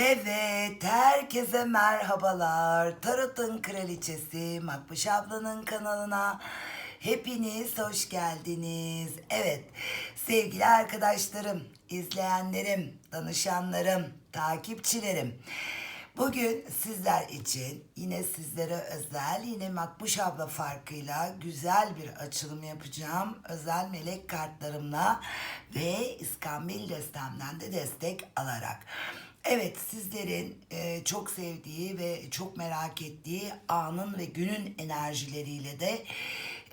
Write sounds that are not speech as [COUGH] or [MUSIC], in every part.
Evet, herkese merhabalar. Tarot'un kraliçesi Makbuş ablanın kanalına hepiniz hoş geldiniz. Evet, sevgili arkadaşlarım, izleyenlerim, danışanlarım, takipçilerim. Bugün sizler için yine sizlere özel, yine Makbuş abla farkıyla güzel bir açılım yapacağım. Özel melek kartlarımla ve İskambil destemden de destek alarak. Evet sizlerin e, çok sevdiği ve çok merak ettiği anın ve günün enerjileriyle de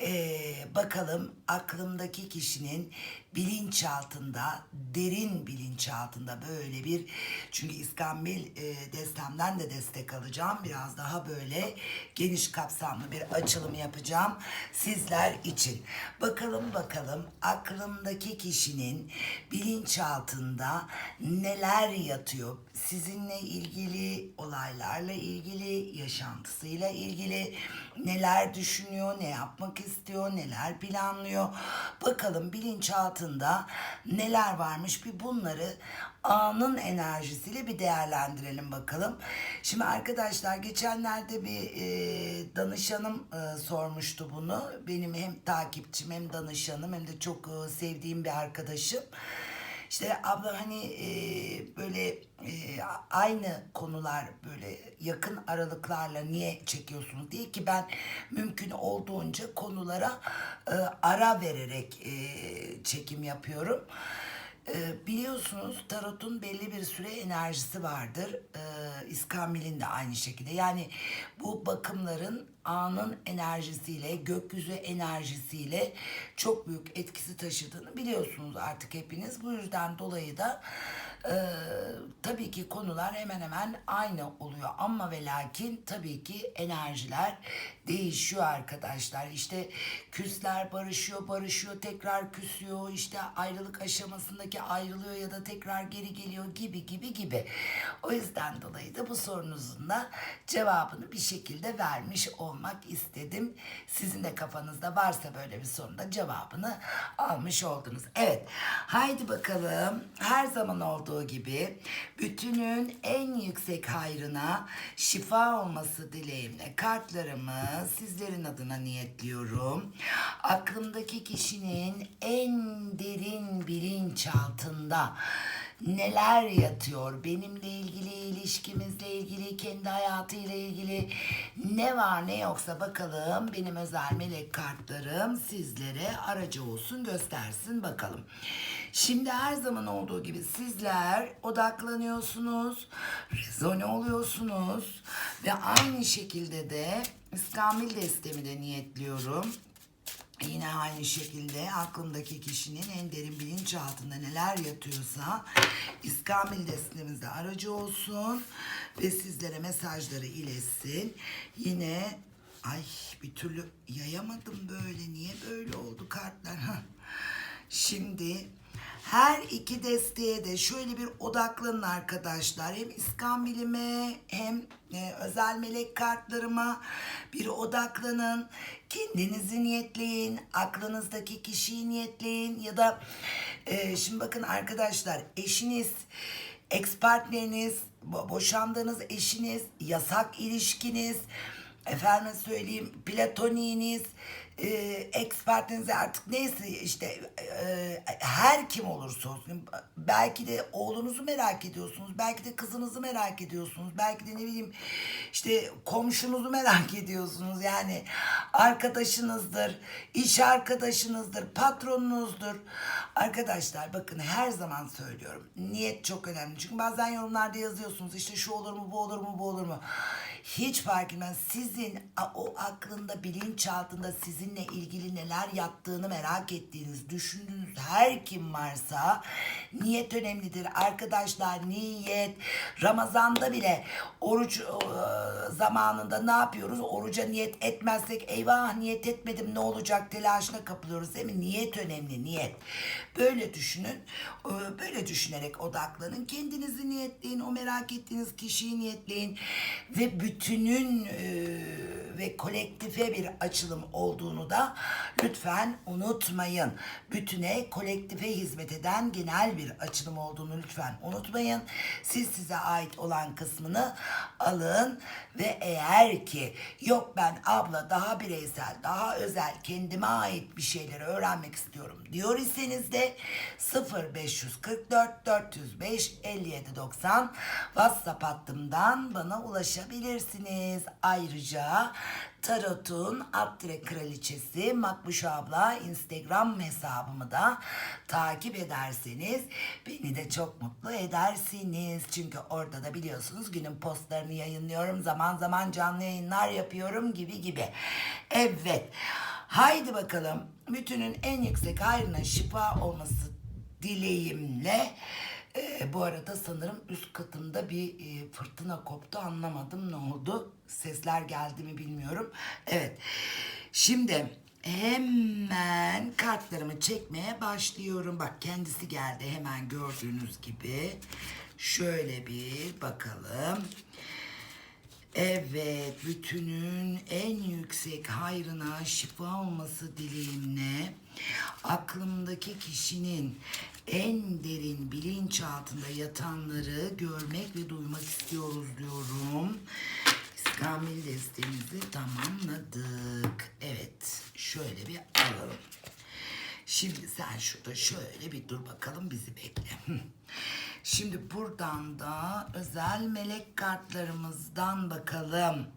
e, bakalım aklımdaki kişinin bilinçaltında, derin bilinçaltında böyle bir çünkü İskambil e, destemden de destek alacağım. Biraz daha böyle geniş kapsamlı bir açılım yapacağım sizler için. Bakalım bakalım aklımdaki kişinin bilinçaltında neler yatıyor? Sizinle ilgili, olaylarla ilgili, yaşantısıyla ilgili neler düşünüyor, ne yapmak istiyor, neler planlıyor? Bakalım bilinçaltında neler varmış bir bunları anın enerjisiyle bir değerlendirelim bakalım. Şimdi arkadaşlar geçenlerde bir e, danışanım e, sormuştu bunu. Benim hem takipçim hem danışanım hem de çok e, sevdiğim bir arkadaşım. İşte abla hani e, böyle e, aynı konular böyle yakın aralıklarla niye çekiyorsunuz diye ki ben mümkün olduğunca konulara e, ara vererek e, çekim yapıyorum. E, biliyorsunuz tarotun belli bir süre enerjisi vardır. E, de aynı şekilde. Yani bu bakımların anın enerjisiyle, gökyüzü enerjisiyle çok büyük etkisi taşıdığını biliyorsunuz artık hepiniz. Bu yüzden dolayı da e, tabii ki konular hemen hemen aynı oluyor. Ama ve lakin tabii ki enerjiler değişiyor arkadaşlar. İşte küsler barışıyor, barışıyor, tekrar küsüyor. İşte ayrılık aşamasındaki ayrılıyor ya da tekrar geri geliyor gibi gibi gibi. O yüzden dolayı da bu sorunuzun da cevabını bir şekilde vermiş olmak istedim. Sizin de kafanızda varsa böyle bir sorunda cevabını almış oldunuz. Evet, haydi bakalım. Her zaman olduğu gibi bütünün en yüksek hayrına şifa olması dileğimle kartlarımı sizlerin adına niyetliyorum. Aklımdaki kişinin en derin bilinçaltında neler yatıyor benimle ilgili ilişkimizle ilgili kendi hayatıyla ilgili ne var ne yoksa bakalım benim özel melek kartlarım sizlere aracı olsun göstersin bakalım. Şimdi her zaman olduğu gibi sizler odaklanıyorsunuz, rezone oluyorsunuz ve aynı şekilde de İskambil destemi de niyetliyorum. Yine aynı şekilde aklımdaki kişinin en derin bilinçaltında neler yatıyorsa İskambil destemizde aracı olsun ve sizlere mesajları iletsin. Yine ay bir türlü yayamadım böyle niye böyle oldu kartlar. Şimdi her iki desteğe de şöyle bir odaklanın arkadaşlar. Hem İskambil'ime hem e, özel melek kartlarıma bir odaklanın. Kendinizi niyetleyin. Aklınızdaki kişiyi niyetleyin. Ya da e, şimdi bakın arkadaşlar eşiniz, ex partneriniz, bo- boşandığınız eşiniz, yasak ilişkiniz, efendim söyleyeyim platoniğiniz, e, ex artık neyse işte e, her kim olursa olsun belki de oğlunuzu merak ediyorsunuz belki de kızınızı merak ediyorsunuz belki de ne bileyim işte komşunuzu merak [LAUGHS] ediyorsunuz. Yani arkadaşınızdır iş arkadaşınızdır patronunuzdur. Arkadaşlar bakın her zaman söylüyorum niyet çok önemli. Çünkü bazen yorumlarda yazıyorsunuz işte şu olur mu bu olur mu bu olur mu hiç fark etmez. Sizin o aklında, bilinçaltında sizinle ilgili neler yattığını merak ettiğiniz, düşündüğünüz her kim varsa niyet önemlidir. Arkadaşlar niyet, Ramazan'da bile oruç e, zamanında ne yapıyoruz? Oruca niyet etmezsek eyvah niyet etmedim ne olacak telaşına kapılıyoruz değil mi? Niyet önemli, niyet. Böyle düşünün. E, Böyle düşünerek odaklanın. Kendinizi niyetleyin. O merak ettiğiniz kişiyi niyetleyin. Ve bütünün e, ve kolektife bir açılım olduğunu da lütfen unutmayın. Bütüne kolektife hizmet eden genel bir açılım olduğunu lütfen unutmayın. Siz size ait olan kısmını alın ve eğer ki yok ben abla daha bireysel, daha özel, kendime ait bir şeyleri öğrenmek istiyorum diyor iseniz de 0544 405 57 90 WhatsApp hattımdan bana ulaşabilirsiniz. Ayrıca Tarot'un Abdire Kraliçesi Makbuş abla Instagram hesabımı da takip ederseniz beni de çok mutlu edersiniz. Çünkü orada da biliyorsunuz günün postlarını yayınlıyorum. Zaman zaman canlı yayınlar yapıyorum gibi gibi. Evet. Haydi bakalım. Bütünün en yüksek hayrına şifa olması dileğimle ee, bu arada sanırım üst katımda bir e, fırtına koptu. Anlamadım ne oldu. Sesler geldi mi bilmiyorum. Evet. Şimdi hemen kartlarımı çekmeye başlıyorum. Bak kendisi geldi. Hemen gördüğünüz gibi. Şöyle bir bakalım. Evet, bütünün en yüksek hayrına şifa olması dileğimle aklımdaki kişinin en derin bilinçaltında yatanları görmek ve duymak istiyoruz diyorum. İskambil destemizi tamamladık. Evet, şöyle bir alalım. Şimdi sen şurada şöyle bir dur bakalım bizi bekle. Şimdi buradan da özel melek kartlarımızdan bakalım.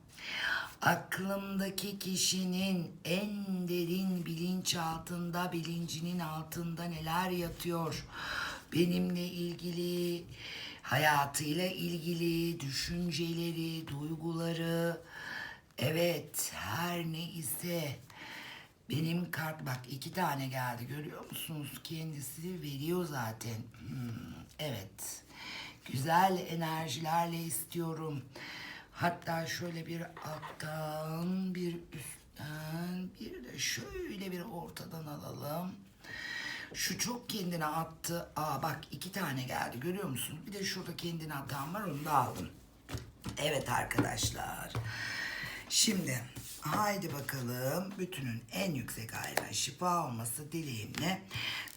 Aklımdaki kişinin en derin bilinçaltında, bilincinin altında neler yatıyor? Benimle ilgili, hayatıyla ilgili, düşünceleri, duyguları, evet her ne ise benim kart bak iki tane geldi görüyor musunuz? Kendisi veriyor zaten. Hmm, evet. Güzel enerjilerle istiyorum. Hatta şöyle bir alttan bir üstten bir de şöyle bir ortadan alalım. Şu çok kendine attı. Aa bak iki tane geldi görüyor musun? Bir de şurada kendine atan var onu da aldım. Evet arkadaşlar. Şimdi haydi bakalım bütünün en yüksek ayrına şifa olması dileğimle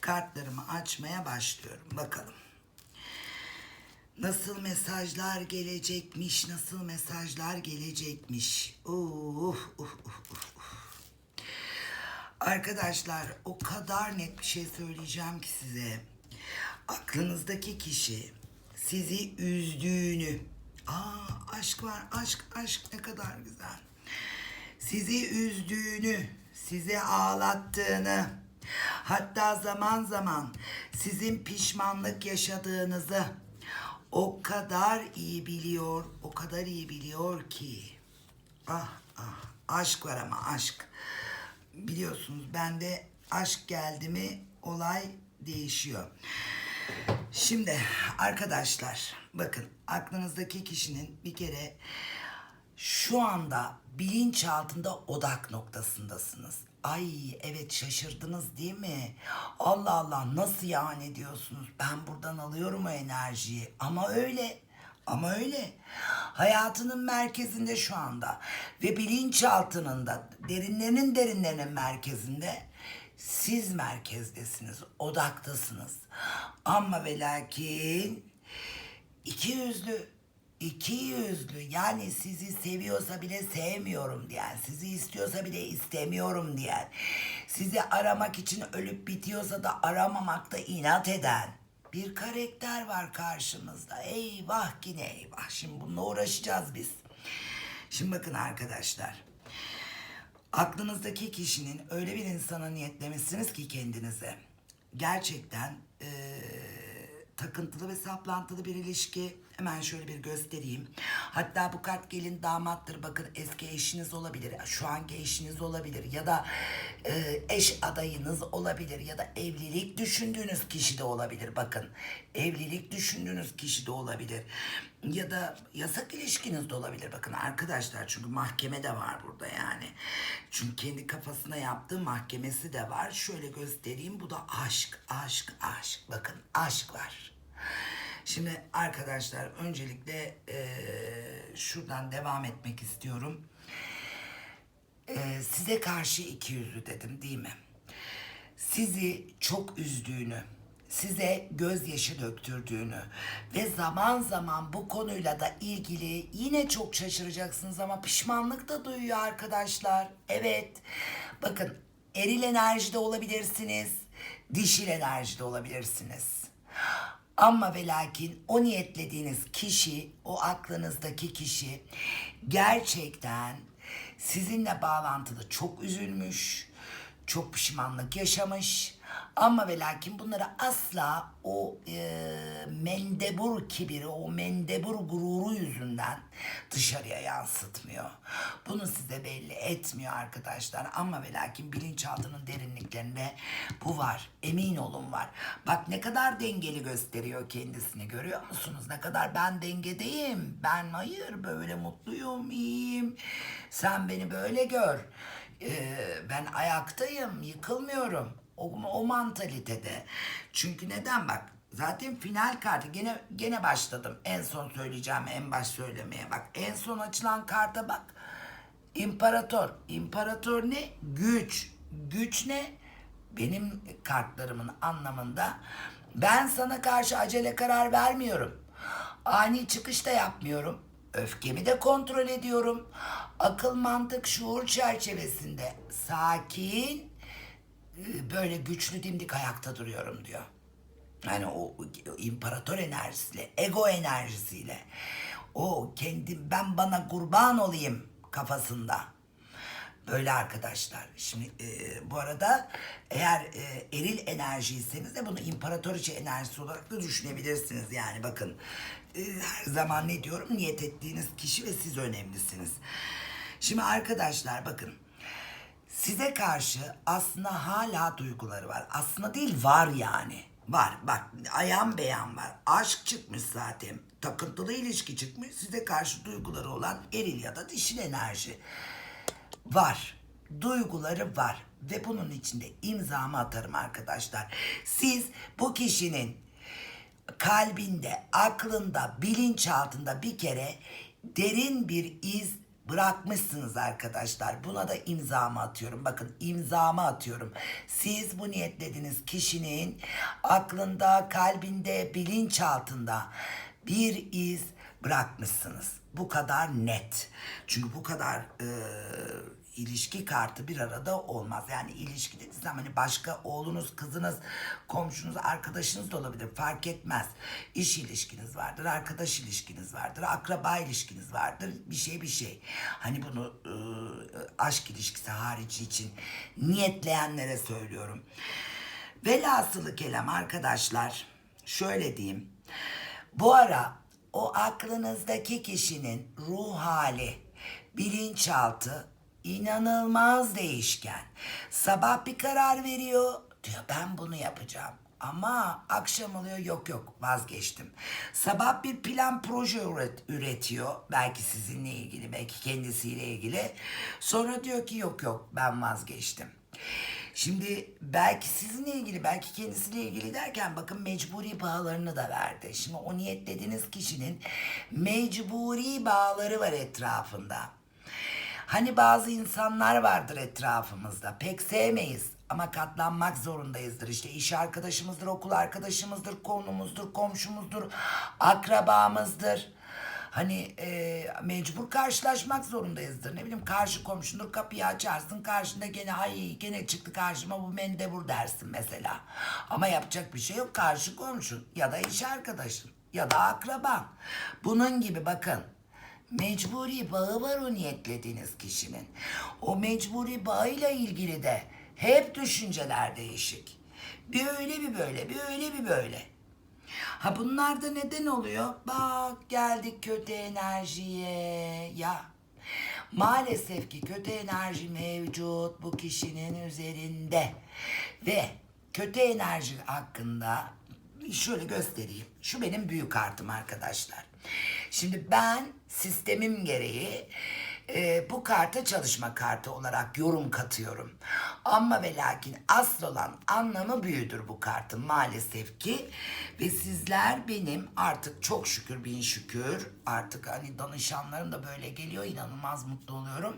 kartlarımı açmaya başlıyorum. Bakalım. Nasıl mesajlar gelecekmiş, nasıl mesajlar gelecekmiş. Uh, uh, uh, uh. Arkadaşlar o kadar net bir şey söyleyeceğim ki size. Aklınızdaki kişi sizi üzdüğünü, aa aşk var, aşk, aşk ne kadar güzel. Sizi üzdüğünü, sizi ağlattığını, hatta zaman zaman sizin pişmanlık yaşadığınızı o kadar iyi biliyor, o kadar iyi biliyor ki. Ah ah, aşk var ama aşk. Biliyorsunuz bende aşk geldi mi olay değişiyor. Şimdi arkadaşlar bakın aklınızdaki kişinin bir kere şu anda bilinç altında odak noktasındasınız. Ay evet şaşırdınız değil mi? Allah Allah nasıl yani diyorsunuz? Ben buradan alıyorum o enerjiyi. Ama öyle. Ama öyle. Hayatının merkezinde şu anda ve bilinçaltının da derinlerinin derinlerinin merkezinde siz merkezdesiniz, odaktasınız. Ama ve lakin iki yüzlü, iki yüzlü yani sizi seviyorsa bile sevmiyorum diyen, sizi istiyorsa bile istemiyorum diyen, sizi aramak için ölüp bitiyorsa da aramamakta inat eden bir karakter var karşımızda. Eyvah yine eyvah. Şimdi bununla uğraşacağız biz. Şimdi bakın arkadaşlar. Aklınızdaki kişinin öyle bir insana niyetlemişsiniz ki kendinize. Gerçekten eee, takıntılı ve saplantılı bir ilişki. Hemen şöyle bir göstereyim. Hatta bu kart gelin damattır. Bakın eski eşiniz olabilir. Şu anki eşiniz olabilir. Ya da e, eş adayınız olabilir. Ya da evlilik düşündüğünüz kişi de olabilir. Bakın evlilik düşündüğünüz kişi de olabilir. Ya da yasak ilişkiniz de olabilir. Bakın arkadaşlar çünkü mahkeme de var burada yani. Çünkü kendi kafasına yaptığı mahkemesi de var. Şöyle göstereyim. Bu da aşk, aşk, aşk. Bakın aşk var. Şimdi arkadaşlar öncelikle eee, şuradan devam etmek istiyorum. Ee, size karşı iki yüzlü dedim değil mi? Sizi çok üzdüğünü, size gözyaşı döktürdüğünü ve zaman zaman bu konuyla da ilgili yine çok şaşıracaksınız ama pişmanlık da duyuyor arkadaşlar. Evet. Bakın eril enerjide olabilirsiniz, dişil enerjide olabilirsiniz. Ama ve lakin o niyetlediğiniz kişi, o aklınızdaki kişi gerçekten sizinle bağlantılı çok üzülmüş, çok pişmanlık yaşamış. Ama ve lakin bunları asla o e, mendebur kibiri, o mendebur gururu yüzünden dışarıya yansıtmıyor. Bunu size belli etmiyor arkadaşlar. Ama ve lakin bilinçaltının derinliklerinde bu var. Emin olun var. Bak ne kadar dengeli gösteriyor kendisini görüyor musunuz? Ne kadar ben dengedeyim. Ben hayır böyle mutluyum, iyiyim. Sen beni böyle gör. Ee, ben ayaktayım, yıkılmıyorum. O, o mantalitede. Çünkü neden bak zaten final kartı gene gene başladım. En son söyleyeceğim en baş söylemeye bak. En son açılan karta bak. İmparator. İmparator ne? Güç. Güç ne? Benim kartlarımın anlamında ben sana karşı acele karar vermiyorum. Ani çıkış da yapmıyorum. Öfkemi de kontrol ediyorum. Akıl, mantık, şuur çerçevesinde sakin, böyle güçlü dimdik ayakta duruyorum diyor. Yani o, o imparator enerjisiyle, ego enerjisiyle, o kendim ben bana kurban olayım kafasında. Böyle arkadaşlar. Şimdi e, bu arada eğer e, eril enerjiyseniz de bunu imparatoriçe enerjisi olarak da düşünebilirsiniz. Yani bakın e, her zaman ne diyorum niyet ettiğiniz kişi ve siz önemlisiniz. Şimdi arkadaşlar bakın size karşı aslında hala duyguları var. Aslında değil var yani. Var bak ayan beyan var. Aşk çıkmış zaten. Takıntılı ilişki çıkmış. Size karşı duyguları olan eril ya da dişil enerji var. Duyguları var. Ve bunun içinde imzamı atarım arkadaşlar. Siz bu kişinin kalbinde, aklında, bilinçaltında bir kere derin bir iz bırakmışsınız arkadaşlar. Buna da imzamı atıyorum. Bakın imzamı atıyorum. Siz bu niyetlediğiniz kişinin aklında, kalbinde, bilinçaltında bir iz bırakmışsınız. Bu kadar net. Çünkü bu kadar e, ilişki kartı bir arada olmaz. Yani ilişki zaman hani başka oğlunuz, kızınız, komşunuz, arkadaşınız da olabilir. Fark etmez. İş ilişkiniz vardır, arkadaş ilişkiniz vardır, akraba ilişkiniz vardır. Bir şey bir şey. Hani bunu e, aşk ilişkisi harici için niyetleyenlere söylüyorum. Velhasılı kelam arkadaşlar şöyle diyeyim. Bu ara o aklınızdaki kişinin ruh hali, bilinçaltı inanılmaz değişken. Sabah bir karar veriyor, diyor ben bunu yapacağım. Ama akşam oluyor yok yok vazgeçtim. Sabah bir plan proje üret, üretiyor. Belki sizinle ilgili belki kendisiyle ilgili. Sonra diyor ki yok yok ben vazgeçtim. Şimdi belki sizinle ilgili, belki kendisiyle ilgili derken bakın mecburi bağlarını da verdi. Şimdi o niyetlediğiniz kişinin mecburi bağları var etrafında. Hani bazı insanlar vardır etrafımızda pek sevmeyiz ama katlanmak zorundayızdır. İşte iş arkadaşımızdır, okul arkadaşımızdır, konumuzdur, komşumuzdur, akrabamızdır. Hani e, mecbur karşılaşmak zorundayızdır. Ne bileyim karşı komşundur kapıyı açarsın karşında gene ay gene çıktı karşıma bu mendebur dersin mesela. Ama yapacak bir şey yok karşı komşun ya da iş arkadaşın ya da akraban. Bunun gibi bakın mecburi bağı var o niyetlediğiniz kişinin. O mecburi bağıyla ilgili de hep düşünceler değişik. Bir öyle bir böyle, bir öyle bir böyle. Ha bunlar da neden oluyor? Bak geldik kötü enerjiye. Ya maalesef ki kötü enerji mevcut bu kişinin üzerinde. Ve kötü enerji hakkında şöyle göstereyim. Şu benim büyük kartım arkadaşlar. Şimdi ben sistemim gereği e, bu karta çalışma kartı olarak yorum katıyorum. Ama ve lakin asıl olan anlamı büyüdür bu kartın maalesef ki. Ve sizler benim artık çok şükür bin şükür artık hani danışanlarım da böyle geliyor inanılmaz mutlu oluyorum.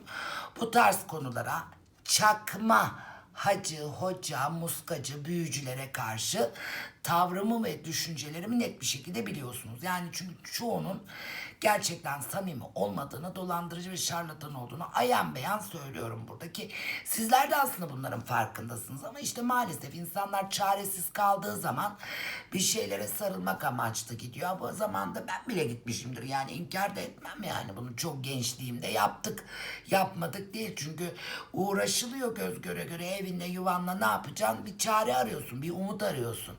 Bu tarz konulara çakma hacı, hoca, muskacı, büyücülere karşı tavrımı ve düşüncelerimi net bir şekilde biliyorsunuz. Yani çünkü çoğunun gerçekten samimi olmadığını, dolandırıcı ve şarlatan olduğunu ayan beyan söylüyorum buradaki. Sizler de aslında bunların farkındasınız ama işte maalesef insanlar çaresiz kaldığı zaman bir şeylere sarılmak amaçlı gidiyor. Bu zamanda ben bile gitmişimdir yani inkar da etmem yani bunu çok gençliğimde yaptık. Yapmadık değil çünkü uğraşılıyor göz göre göre evinde yuvanla ne yapacaksın bir çare arıyorsun bir umut arıyorsun.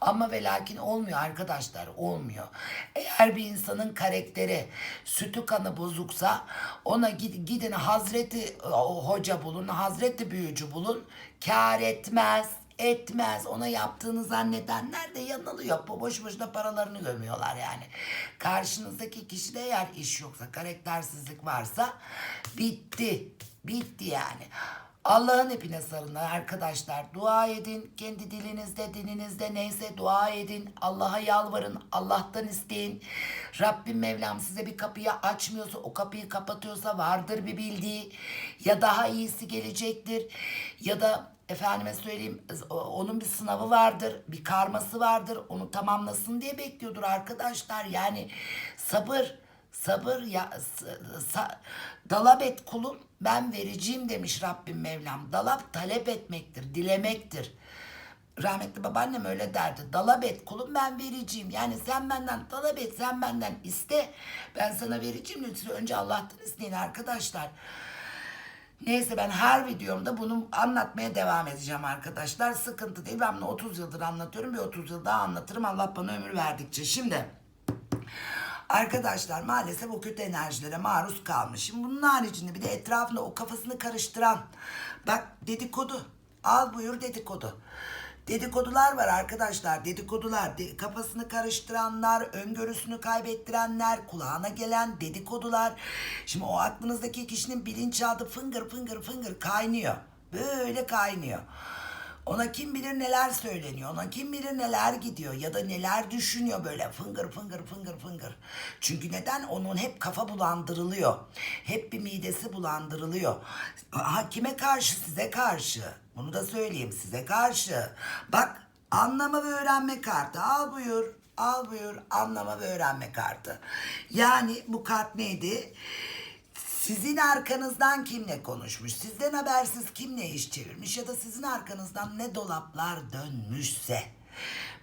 Ama ve lakin olmuyor arkadaşlar olmuyor. Eğer bir insanın karakteri sütü kanı bozuksa ona gid- gidin Hazreti o, hoca bulun Hazreti büyücü bulun kar etmez etmez. Ona yaptığını zannedenler de yanılıyor. Boş boşuna paralarını gömüyorlar yani. Karşınızdaki kişide eğer iş yoksa, karaktersizlik varsa bitti. Bitti yani. Allah'ın ipine sarılın arkadaşlar. Dua edin. Kendi dilinizde, dininizde neyse dua edin. Allah'a yalvarın. Allah'tan isteyin. Rabbim Mevlam size bir kapıyı açmıyorsa, o kapıyı kapatıyorsa vardır bir bildiği. Ya daha iyisi gelecektir. Ya da efendime söyleyeyim onun bir sınavı vardır, bir karması vardır. Onu tamamlasın diye bekliyordur arkadaşlar. Yani sabır, sabır ya sa- dalap et kulum ben vereceğim demiş Rabbim Mevlam. Dalap talep etmektir, dilemektir. Rahmetli babaannem öyle derdi. Dalap et kulum ben vereceğim. Yani sen benden talep et, sen benden iste. Ben sana vereceğim. Lütfen önce Allah'tan isteyin arkadaşlar. Neyse ben her videomda bunu anlatmaya devam edeceğim arkadaşlar. Sıkıntı değil. Ben bunu 30 yıldır anlatıyorum. Bir 30 yıl daha anlatırım. Allah bana ömür verdikçe. Şimdi arkadaşlar maalesef o kötü enerjilere maruz kalmış. Şimdi bunun haricinde bir de etrafında o kafasını karıştıran bak dedikodu. Al buyur dedikodu. Dedikodular var arkadaşlar. Dedikodular. De- kafasını karıştıranlar, öngörüsünü kaybettirenler, kulağına gelen dedikodular. Şimdi o aklınızdaki kişinin bilinçaltı fıngır fıngır fıngır kaynıyor. Böyle kaynıyor. Ona kim bilir neler söyleniyor, ona kim bilir neler gidiyor ya da neler düşünüyor böyle fıngır fıngır fıngır fıngır. Çünkü neden? Onun hep kafa bulandırılıyor. Hep bir midesi bulandırılıyor. Ha, kime karşı? Size karşı. Bunu da söyleyeyim size karşı. Bak anlama ve öğrenme kartı al buyur. Al buyur anlama ve öğrenme kartı. Yani bu kart neydi? Sizin arkanızdan kimle konuşmuş, sizden habersiz kimle iş çevirmiş ya da sizin arkanızdan ne dolaplar dönmüşse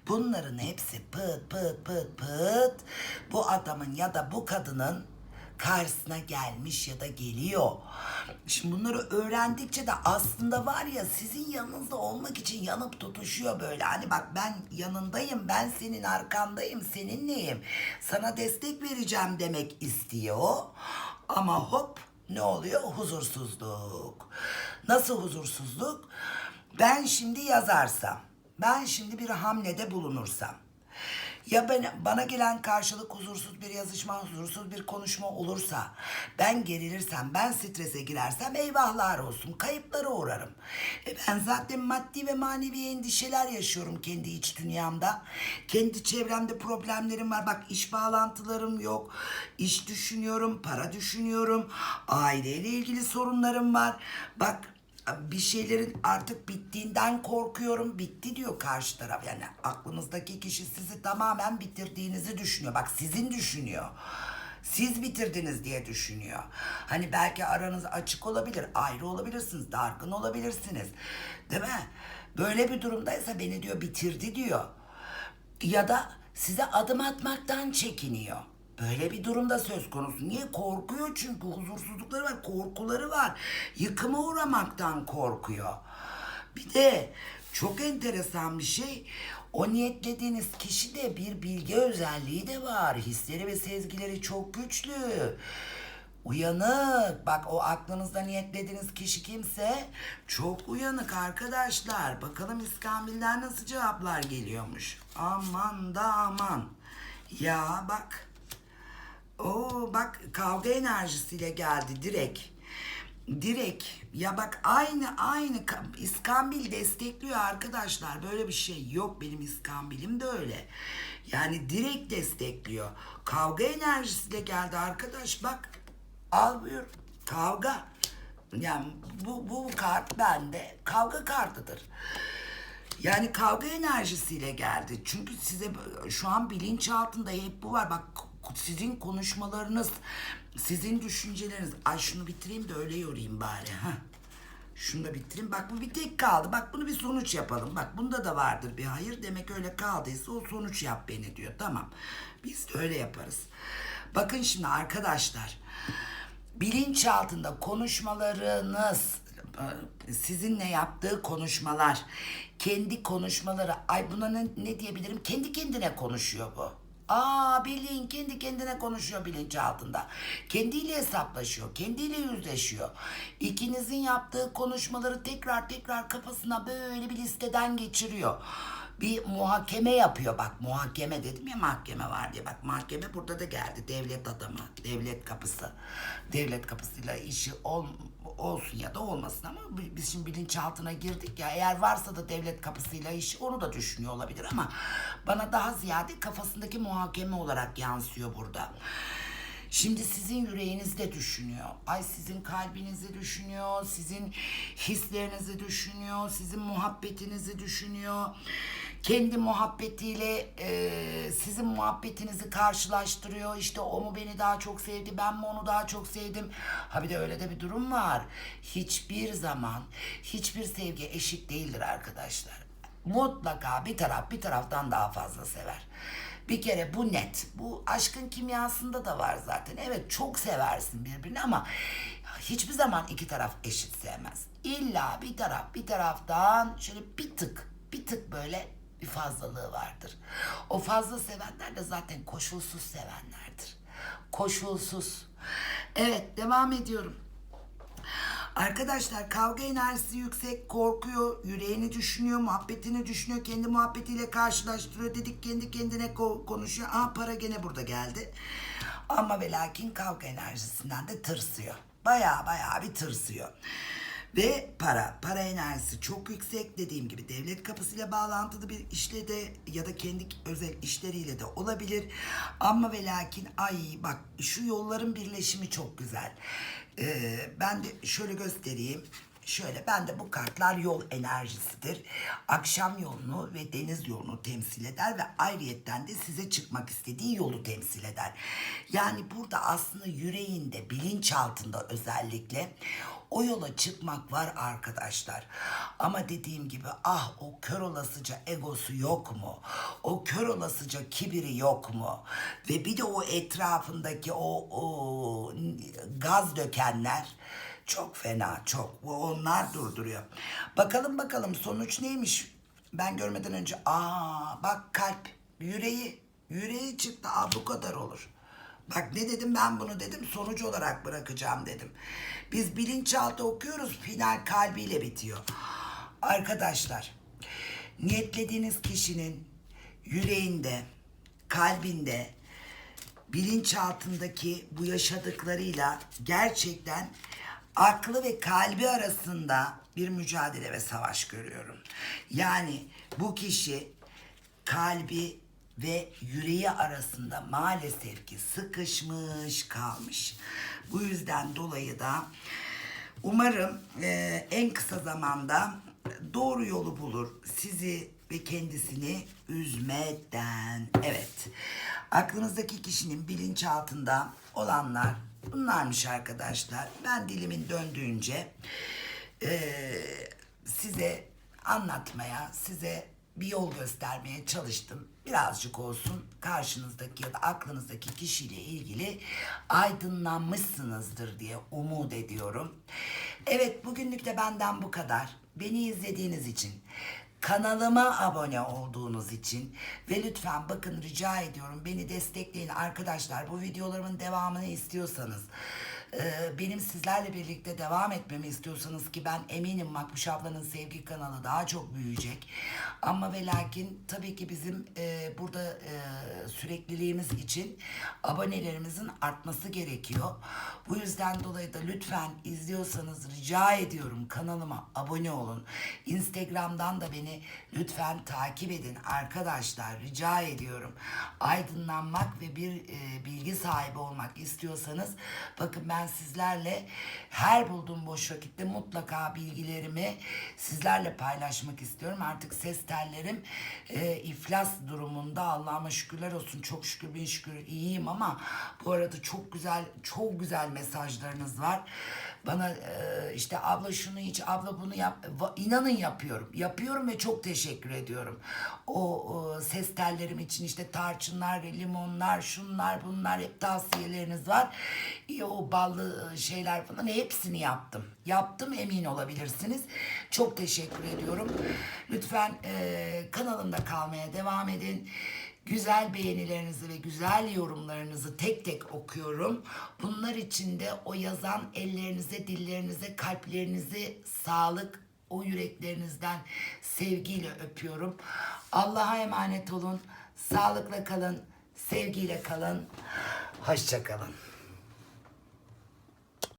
bunların hepsi pıt pıt pıt pıt bu adamın ya da bu kadının karşısına gelmiş ya da geliyor. Şimdi bunları öğrendikçe de aslında var ya sizin yanınızda olmak için yanıp tutuşuyor böyle. Hani bak ben yanındayım, ben senin arkandayım, seninleyim. Sana destek vereceğim demek istiyor. Ama hop ne oluyor? Huzursuzluk. Nasıl huzursuzluk? Ben şimdi yazarsam, ben şimdi bir hamlede bulunursam, ya ben, bana gelen karşılık huzursuz bir yazışma, huzursuz bir konuşma olursa, ben gerilirsem, ben strese girersem eyvahlar olsun, kayıplara uğrarım. E ben zaten maddi ve manevi endişeler yaşıyorum kendi iç dünyamda. Kendi çevremde problemlerim var. Bak iş bağlantılarım yok. İş düşünüyorum, para düşünüyorum. Aileyle ilgili sorunlarım var. Bak bir şeylerin artık bittiğinden korkuyorum. Bitti diyor karşı taraf. Yani aklınızdaki kişi sizi tamamen bitirdiğinizi düşünüyor. Bak sizin düşünüyor. Siz bitirdiniz diye düşünüyor. Hani belki aranız açık olabilir, ayrı olabilirsiniz, dargın olabilirsiniz. Değil mi? Böyle bir durumdaysa beni diyor bitirdi diyor. Ya da size adım atmaktan çekiniyor. Böyle bir durumda söz konusu. Niye? Korkuyor çünkü huzursuzlukları var, korkuları var. Yıkıma uğramaktan korkuyor. Bir de çok enteresan bir şey. O niyetlediğiniz kişide bir bilgi özelliği de var. Hisleri ve sezgileri çok güçlü. Uyanık. Bak o aklınızda niyetlediğiniz kişi kimse çok uyanık arkadaşlar. Bakalım İskambil'den nasıl cevaplar geliyormuş. Aman da aman. Ya bak. Oo bak kavga enerjisiyle geldi direkt. Direkt. Ya bak aynı aynı ka- İskambil destekliyor arkadaşlar. Böyle bir şey yok benim İskambil'im de öyle. Yani direkt destekliyor. Kavga enerjisiyle geldi arkadaş bak. Al buyur. Kavga. Yani bu, bu kart bende kavga kartıdır. Yani kavga enerjisiyle geldi. Çünkü size şu an bilinçaltında hep bu var. Bak sizin konuşmalarınız, sizin düşünceleriniz. Ay şunu bitireyim de öyle yorayım bari. ha. Şunu da bitireyim. Bak bu bir tek kaldı. Bak bunu bir sonuç yapalım. Bak bunda da vardır bir hayır. Demek öyle kaldıysa o sonuç yap beni diyor. Tamam. Biz de öyle yaparız. Bakın şimdi arkadaşlar. Bilinçaltında konuşmalarınız, sizinle yaptığı konuşmalar, kendi konuşmaları, ay buna ne, ne diyebilirim? Kendi kendine konuşuyor bu. Aa bilin kendi kendine konuşuyor bilinçaltında. Kendiyle hesaplaşıyor, kendiyle yüzleşiyor. İkinizin yaptığı konuşmaları tekrar tekrar kafasına böyle bir listeden geçiriyor. Bir muhakeme yapıyor. Bak muhakeme dedim ya mahkeme var diye. Bak mahkeme burada da geldi. Devlet adamı devlet kapısı. Devlet kapısıyla işi ol, olsun ya da olmasın ama bi- biz şimdi bilinçaltına girdik ya eğer varsa da devlet kapısıyla işi onu da düşünüyor olabilir ama bana daha ziyade kafasındaki muhakeme olarak yansıyor burada. Şimdi sizin yüreğinizde düşünüyor. Ay sizin kalbinizi düşünüyor, sizin hislerinizi düşünüyor, sizin muhabbetinizi düşünüyor. Kendi muhabbetiyle e, sizin muhabbetinizi karşılaştırıyor. İşte o mu beni daha çok sevdi, ben mi onu daha çok sevdim. Ha bir de öyle de bir durum var. Hiçbir zaman hiçbir sevgi eşit değildir arkadaşlar. Mutlaka bir taraf bir taraftan daha fazla sever. Bir kere bu net. Bu aşkın kimyasında da var zaten. Evet çok seversin birbirini ama hiçbir zaman iki taraf eşit sevmez. İlla bir taraf bir taraftan şöyle bir tık bir tık böyle bir fazlalığı vardır. O fazla sevenler de zaten koşulsuz sevenlerdir. Koşulsuz. Evet devam ediyorum. Arkadaşlar kavga enerjisi yüksek, korkuyor, yüreğini düşünüyor, muhabbetini düşünüyor, kendi muhabbetiyle karşılaştırıyor, dedik kendi kendine ko- konuşuyor. Aa para gene burada geldi. Ama ve lakin kavga enerjisinden de tırsıyor. Baya baya bir tırsıyor. Ve para, para enerjisi çok yüksek dediğim gibi devlet kapısıyla bağlantılı bir işle de ya da kendi özel işleriyle de olabilir. Ama ve lakin ay bak şu yolların birleşimi çok güzel. Ee, ben de şöyle göstereyim. Şöyle ben de bu kartlar yol enerjisidir. Akşam yolunu ve deniz yolunu temsil eder ve ayrıyetten de size çıkmak istediği yolu temsil eder. Yani burada aslında yüreğinde, bilinçaltında özellikle o yola çıkmak var arkadaşlar. Ama dediğim gibi ah o kör olasıca egosu yok mu? O kör olasıca kibiri yok mu? Ve bir de o etrafındaki o, o gaz dökenler çok fena çok. Onlar durduruyor. Bakalım bakalım sonuç neymiş? Ben görmeden önce aa bak kalp yüreği yüreği çıktı. Aa bu kadar olur. Bak ne dedim ben bunu dedim sonuç olarak bırakacağım dedim. Biz bilinçaltı okuyoruz final kalbiyle bitiyor. Arkadaşlar niyetlediğiniz kişinin yüreğinde, kalbinde, bilinçaltındaki bu yaşadıklarıyla gerçekten aklı ve kalbi arasında bir mücadele ve savaş görüyorum. Yani bu kişi kalbi ve yüreği arasında maalesef ki sıkışmış kalmış. Bu yüzden dolayı da umarım e, en kısa zamanda doğru yolu bulur. Sizi ve kendisini üzmeden. Evet. Aklınızdaki kişinin bilinçaltında olanlar bunlarmış arkadaşlar. Ben dilimin döndüğünce eee, size anlatmaya, size bir yol göstermeye çalıştım. Birazcık olsun karşınızdaki ya da aklınızdaki kişiyle ilgili aydınlanmışsınızdır diye umut ediyorum. Evet bugünlük de benden bu kadar. Beni izlediğiniz için, kanalıma abone olduğunuz için ve lütfen bakın rica ediyorum beni destekleyin arkadaşlar. Bu videolarımın devamını istiyorsanız Ee, benim sizlerle birlikte devam etmemi istiyorsanız ki ben eminim Makbuş ablanın sevgi kanalı daha çok büyüyecek. Ama ve lakin tabii ki bizim e, burada e, sürekliliğimiz için abonelerimizin artması gerekiyor. Bu yüzden dolayı da lütfen izliyorsanız rica ediyorum kanalıma abone olun. Instagram'dan da beni lütfen takip edin arkadaşlar rica ediyorum. Aydınlanmak ve bir e, bilgi sahibi olmak istiyorsanız bakın ben sizlerle her bulduğum boş vakitte mutlaka bilgilerimi sizlerle paylaşmak istiyorum. Artık ses tellerim e, iflas durumunda Allah'ıma şükürler olsun çok şükür bin şükür iyiyim ama bu arada çok güzel çok güzel mesajlarınız var. Bana e, işte abla şunu iç, abla bunu yap. İnanın yapıyorum. Yapıyorum ve çok teşekkür ediyorum. O, o ses tellerim için işte tarçınlar, limonlar, şunlar bunlar hep tavsiyeleriniz var. İyi, o ballı e, şeyler falan hepsini yaptım. Yaptım emin olabilirsiniz. Çok teşekkür ediyorum. Lütfen e, kanalımda kalmaya devam edin. Güzel beğenilerinizi ve güzel yorumlarınızı tek tek okuyorum. Bunlar için de o yazan ellerinize, dillerinize, kalplerinize sağlık, o yüreklerinizden sevgiyle öpüyorum. Allah'a emanet olun. Sağlıkla kalın, sevgiyle kalın. Hoşça kalın.